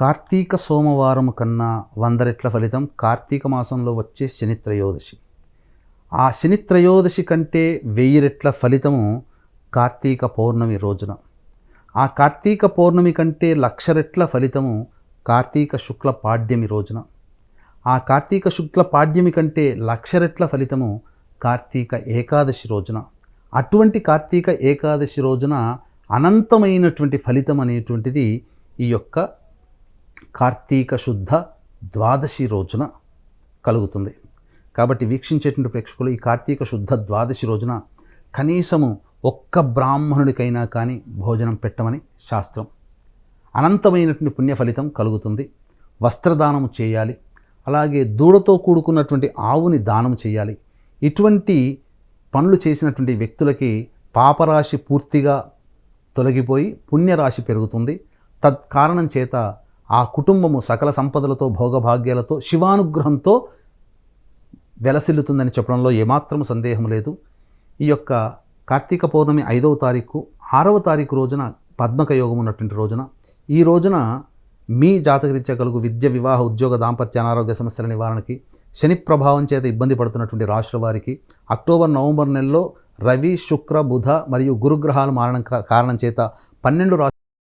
కార్తీక సోమవారం కన్నా వంద రెట్ల ఫలితం కార్తీక మాసంలో వచ్చే శనిత్రయోదశి. ఆ శనిత్రయోదశి కంటే వెయ్యి రెట్ల ఫలితము కార్తీక పౌర్ణమి రోజున. ఆ కార్తీక పౌర్ణమి కంటే లక్ష రెట్ల ఫలితము కార్తీక శుక్ల పాడ్యమి రోజున. ఆ కార్తీక శుక్ల పాడ్యమి కంటే లక్ష రెట్ల ఫలితము కార్తీక ఏకాదశి రోజున. అటువంటి కార్తీక ఏకాదశి రోజున అనంతమైనటువంటి ఫలితం అనేటువంటిది ఈ యొక్క కార్తీక శుద్ధ ద్వాదశి రోజున కలుగుతుంది. కాబట్టి వీక్షించేటువంటి ప్రేక్షకులు ఈ కార్తీక శుద్ధ ద్వాదశి రోజున కనీసము ఒక్క బ్రాహ్మణుడికైనా కానీ భోజనం పెట్టమని శాస్త్రం. అనంతమైనటువంటి పుణ్య ఫలితం కలుగుతుంది. వస్త్రదానం చేయాలి. అలాగే దూడతో కూడుకున్నటువంటి ఆవుని దానం చేయాలి. ఇటువంటి పనులు చేసినటువంటి వ్యక్తులకి పాపరాశి పూర్తిగా తొలగిపోయి పుణ్యరాశి పెరుగుతుంది. తత్కారణం చేత ఆ కుటుంబము సకల సంపదలతో భోగభాగ్యాలతో శివానుగ్రహంతో వెలసిల్లుతుందని చెప్పడంలో ఏమాత్రం సందేహం లేదు. ఈ యొక్క కార్తీక పౌర్ణమి ఐదవ తారీఖు ఆరవ తారీఖు రోజున పద్మక యోగం ఉన్నటువంటి రోజున ఈ రోజున మీ జాతకరీత్యా కలుగు విద్య వివాహ ఉద్యోగ దాంపత్య అనారోగ్య సమస్యల నివారణకి శని ప్రభావం చేత ఇబ్బంది పడుతున్నటువంటి రాశుల వారికి అక్టోబర్ నవంబర్ నెలలో రవి శుక్ర బుధ మరియు గురుగ్రహాలు మారడం కారణం చేత పన్నెండు రాశి